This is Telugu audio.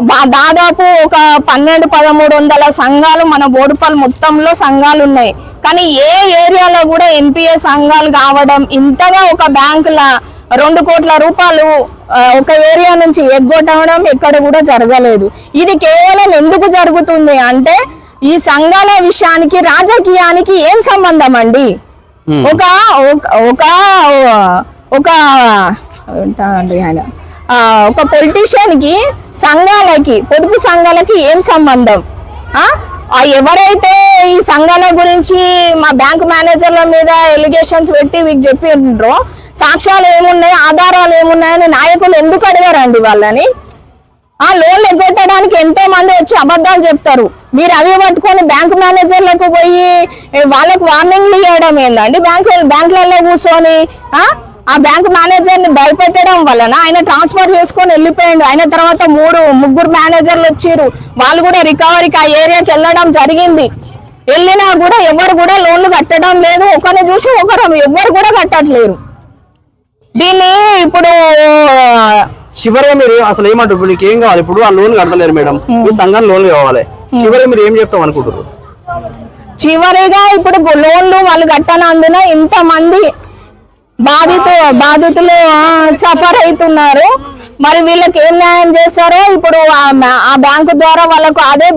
బా- దాదాపు ఒక పన్నెండు పదమూడు వందల సంఘాలు మన బోడుపల్లి మొత్తంలో సంఘాలు ఉన్నాయి. కానీ ఏ ఏరియాలో కూడా ఎన్పిఏ సంఘాలు కావడం ఇంతగా ఒక బ్యాంకుల రెండు కోట్ల రూపాయలు ఒక ఏరియా నుంచి ఎగ్గొట్టడం ఎక్కడ కూడా జరగలేదు. ఇది కేవలం ఎందుకు జరుగుతుంది అంటే ఈ సంఘాల విషయానికి రాజకీయానికి ఏం సంబంధం అండి? ఒక ఒక- ఒక ఆయన? ఒక పొలిటీషియన్కి సంఘాలకి పొదుపు సంఘాలకి ఏం సంబంధం? ఎవరైతే ఈ సంఘాల గురించి మా బ్యాంక్ మేనేజర్ల మీద ఎలిగేషన్స్ పెట్టి మీకు చెప్పిండ్రో సాక్ష్యాలు ఏమున్నాయి ఆధారాలు ఏమున్నాయని నాయకులు ఎందుకు అడిగారండి వాళ్ళని? ఆ లోన్లు ఎగ్గొట్టడానికి ఎంతో మంది వచ్చి అబద్ధాలు చెప్తారు. మీరు అవి పట్టుకొని బ్యాంక్ మేనేజర్లకు పోయి వాళ్ళకు వార్నింగ్లు ఇవ్వడం ఏందండి? బ్యాంక్ బ్యాంకులలో కూర్చొని ఆ బ్యాంక్ మేనేజర్ని భయపెట్టడం వలన ఆయన ట్రాన్స్ఫర్ చేసుకొని వెళ్ళిపోయిండు. ఆయన తర్వాత మూడు ముగ్గురు మేనేజర్లు వచ్చారు వాళ్ళు కూడా రికవరీకి ఆ ఏరియాకి వెళ్ళడం జరిగింది. వెళ్ళినా కూడా ఎవరు కూడా లోన్లు కట్టడం లేదు. ఒకరిని చూసి ఒకరు ఎవరు కూడా కట్టట్లేరు. దీన్ని ఇప్పుడు చివరిగా మీరు అసలు ఏమంటారు? నీకు ఏం కావాలి? ఇప్పుడు ఆ లోన్ కడతలేరు మేడం. ఈ సంఘం లోన్ కావాలి. చివరిగా మీరు ఏం చెప్తాం అనుకుంటారు చివరిగా ఇప్పుడు లోన్లు వాళ్ళు కట్టనందున ఇంతమంది బాధితు బాధితులు సఫర్ అవుతున్నారు. మరి వీళ్ళకి ఏం న్యాయం చేస్తారో ఇప్పుడు ఆ ఆ బ్యాంకు ద్వారా వాళ్ళకు అదే